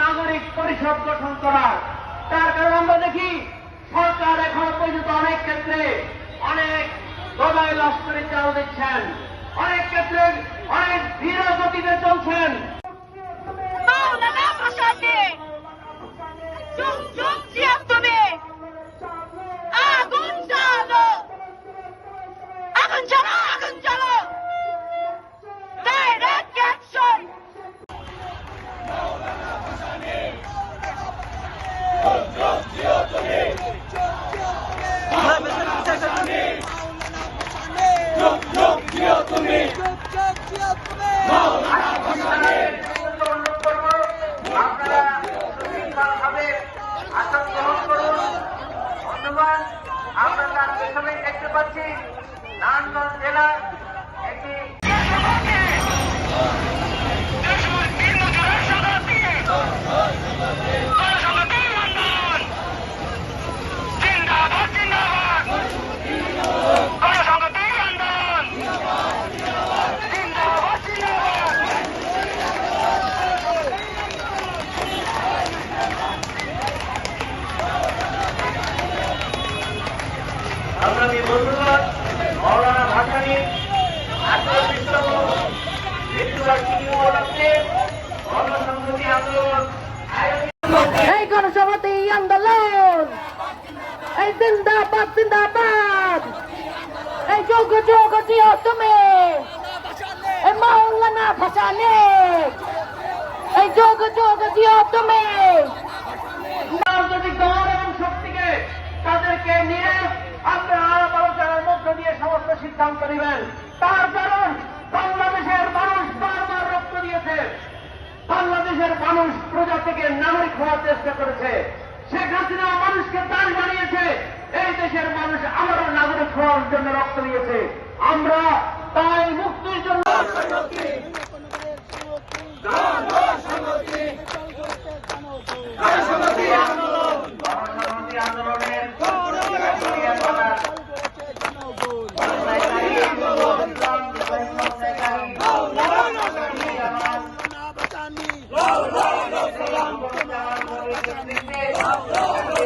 নাগরিক পরিষদ গঠন করা তার কারণ আমরা দেখি, সরকার এখন পর্যন্ত অনেক ক্ষেত্রে অনেক দবায় লস্করে চাল দিচ্ছেন। অনেক ক্ষেত্রে অনেক ধীর গতিতে চলছেন। আমরা তার দেখতে পাচ্ছি নারায়ণগঞ্জ জেলার একটি আপনাকে ধন্যবাদ মৌলানা ভাসানী মৃত্যুবার্ষিকী উপলক্ষে গণসংহতি আন্দোলন এই গণসংহতি আন্দোলন এই জিন্দাবাদ জিন্দাবাদ এই যোগ যোগ জিও তুমি এই মাওলানা ভাসানে এই যোগ যোগ জিও তুমি। রাজনৈতিক করার চেষ্টা করেছে। শেখ হাসিনা মানুষকে দাঁড় বানিয়েছে। এই দেশের মানুষ আবারও নাগরিক হওয়ার জন্য রক্ত দিয়েছে। আমরা Lord, Lord, Lord.